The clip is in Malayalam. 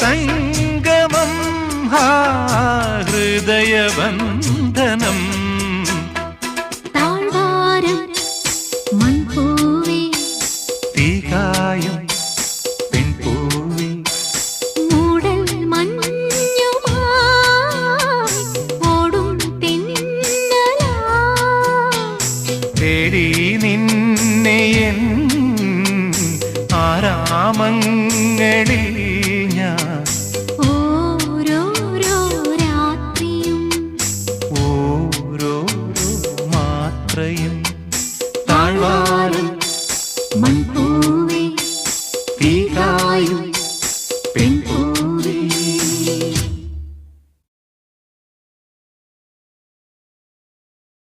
സംഗമം ഹാ ഹൃദയബന്ധനം താഴ്വാരം മൺപൂവേ. തീകായും പെൺപൂവി. മൂടൽ മഞ്ഞുമായി ഓടും തെന്നലാ തേടി നിന്നെ ആരാമങ്ങളിൽ നിറയും താഴ്വാരിൽ മൺപൂവി തീകായും